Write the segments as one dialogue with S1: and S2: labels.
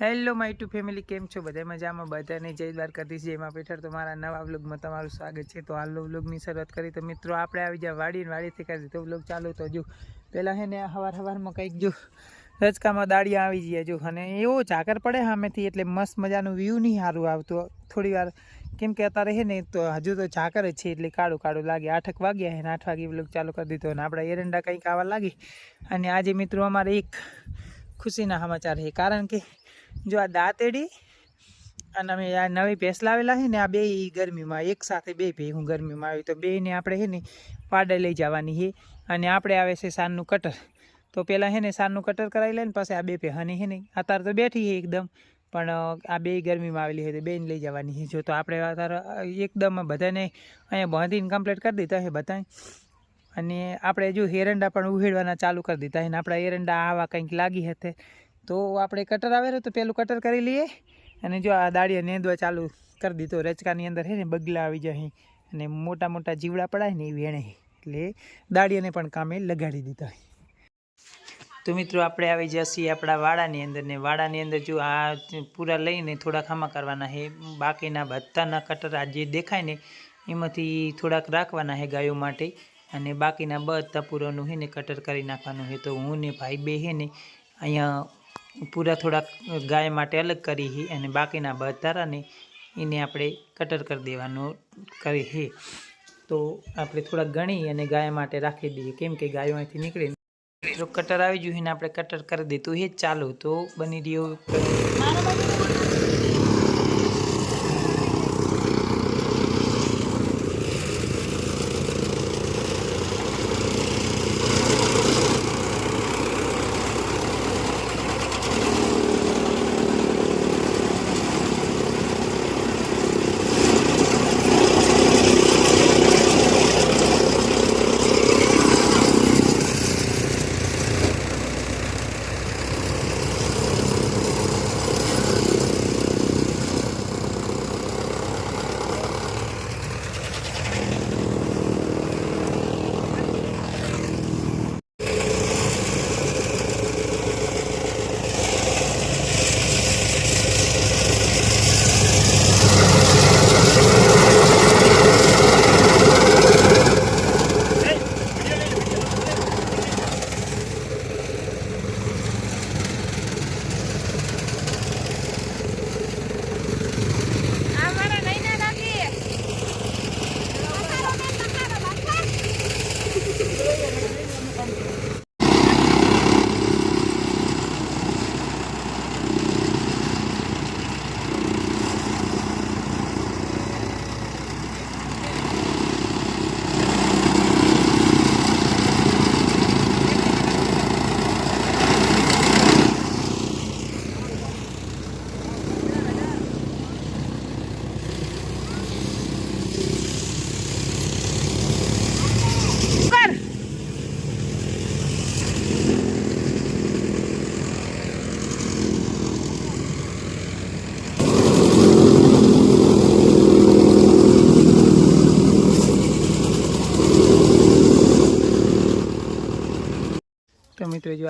S1: Hello my two family કેમ છો? બધા મજામાં? બધાને જય દ્વારકાધીશ, જય માં પેઠળ. તો મારા નવા વ્લોગમાં તમારું સ્વાગત છે. તો આ વ્લોગની શરૂઆત કરી. તો મિત્રો, આપણે આવી જાય વાડી વાડીથી કરી તો વ્લોગ ચાલુ તો જો પહેલાં હે ને હવાર હવારમાં કંઈક જો રચકામાં દાળિયા આવી જઈએ જો. અને એવો ઝાકર પડે સામેથી, એટલે મસ્ત મજાનું વ્યૂ નહીં સારું આવતું. થોડી વાર, કેમ કે અત્યારે હે ને, તો હજુ તો ઝાકર જ છે, એટલે કાળું કાળું લાગે. આઠક વાગ્યા હે ને, આઠ વાગે વ્લોગ ચાલુ કરી દીધો. અને આપણા એરંડા કંઈક આવવા લાગી. અને આજે મિત્રો અમારે એક ખુશીના સમાચાર છે. કારણ કે જો આ દાંતેડી અને અમે આ નવી ભેંસ લાવેલા છે ને, આ બે ગરમીમાં, એક સાથે બે ભેગું ગરમીમાં આવી. તો બેને આપણે છે ને, પાડે લઈ જવાની છે. અને આપણે આવે છે સાનનું કટર. તો પહેલાં છે ને સાનનું કટર કરાવી લઈને પછી આ બે પહેવાની છે ને, અત્યારે તો બેઠી છે એકદમ. પણ આ બે ગરમીમાં આવેલી છે તો બેન લઈ જવાની છે. જો તો આપણે અત્યારે એકદમ બધાને અહીંયા બાંધીને કમ્પ્લીટ કરી દીધા છે બધા અને આપણે જો એરંડા પણ ઉહેડવાના ચાલુ કરી દીધા છે ને, આપણા એરંડા આવા કંઈક લાગી હતી તો આપણે કટર આવે તો પેલું કટર કરી લઈએ. અને જો આ દાળીએ નેંદવા ચાલુ કરી દીધો. રચકાની અંદર છે ને બગલા આવી જાય અને મોટા મોટા જીવડા પડાય ને એ વેણે એટલે દાળીઓને પણ કામે લગાડી દીધા તો મિત્રો આપણે આવી જઈએ આપણા વાડાની અંદર ને વાડાની અંદર જો આ પૂરા લઈને થોડા ખામા કરવાના છે બાકીના બધાના કટર આ જે દેખાય ને એમાંથી થોડાક રાખવાના છે ગાયો માટે. અને બાકીના બધા પૂરાનું છે ને કટર કરી નાખવાનું છે તો હું ને ભાઈ બે છે ને અહીંયા પૂરા થોડાક ગાય માટે અલગ કરી હી અને બાકીના બધારાને એને આપણે કટર કરી દેવાનું કરી હી. તો આપણે થોડાક ગણી અને ગાય માટે રાખી દઈએ. કેમ કે ગાયો અહીંથી નીકળે કટર આવી ગયું ને આપણે કટર કરી દીધું એ ચાલુ. તો બની રહ્યું.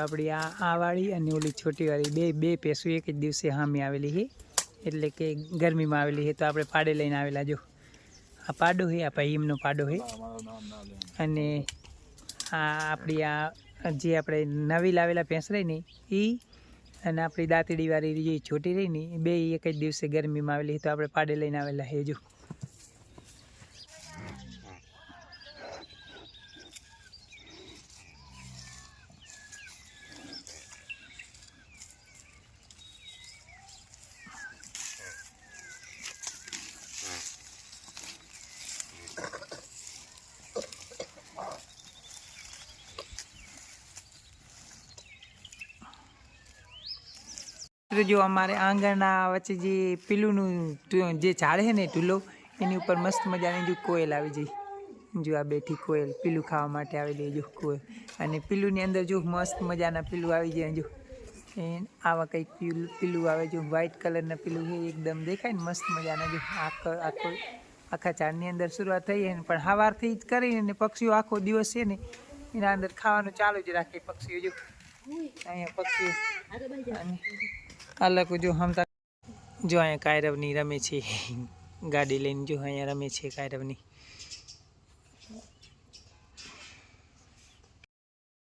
S1: આપણી આ આ વાળી અને ઓલી છોટી વાળી. બે બે પેસું એક જ દિવસે હામી આવેલી છે એટલે કે ગરમીમાં આવેલી છે તો આપણે પાડે લઈને આવેલા, જો. આ પાડો છે આ ભાઈ એમનો પાડો છે અને આ આપણી આ જે આપણે નવી લાવેલા ભેંસ રહી ને એ અને આપણી દાંતડી વાળી જે છોટી રહી ને બે એક જ દિવસે ગરમીમાં આવેલી છે તો આપણે પાડે લઈને આવેલા છે જો. તો જો અમારે આંગણના વચ્ચે જે પીલુંનું જે ઝાડ છે ને ઢૂલો, એની ઉપર મસ્ત મજાની જો કોયલ આવી જઈ જો આ બેઠી કોયલ, પીલું ખાવા માટે આવેલી જો કોયલ. અને પીલુંની અંદર જો મસ્ત મજાના પીલું આવી જાય જો. આવા કંઈક પીલું પીલું આવે જો વ્હાઇટ કલરના પીલું છે, એકદમ દેખાય ને મસ્ત મજાના જો. આખો આખો, આખા ઝાડની અંદર શરૂઆત થઈ ને પણ સવારથી જ કરીને પક્ષીઓ આખો દિવસ છે ને એના અંદર ખાવાનું ચાલુ જ રાખે પક્ષીઓ જો. અહીંયા પક્ષીઓ. અને આ લોકો જો હમતા જો અહીંયા કાયરવની રમે છે. ગાડી લઈને જો અહીંયા રમે છે કાયરવની.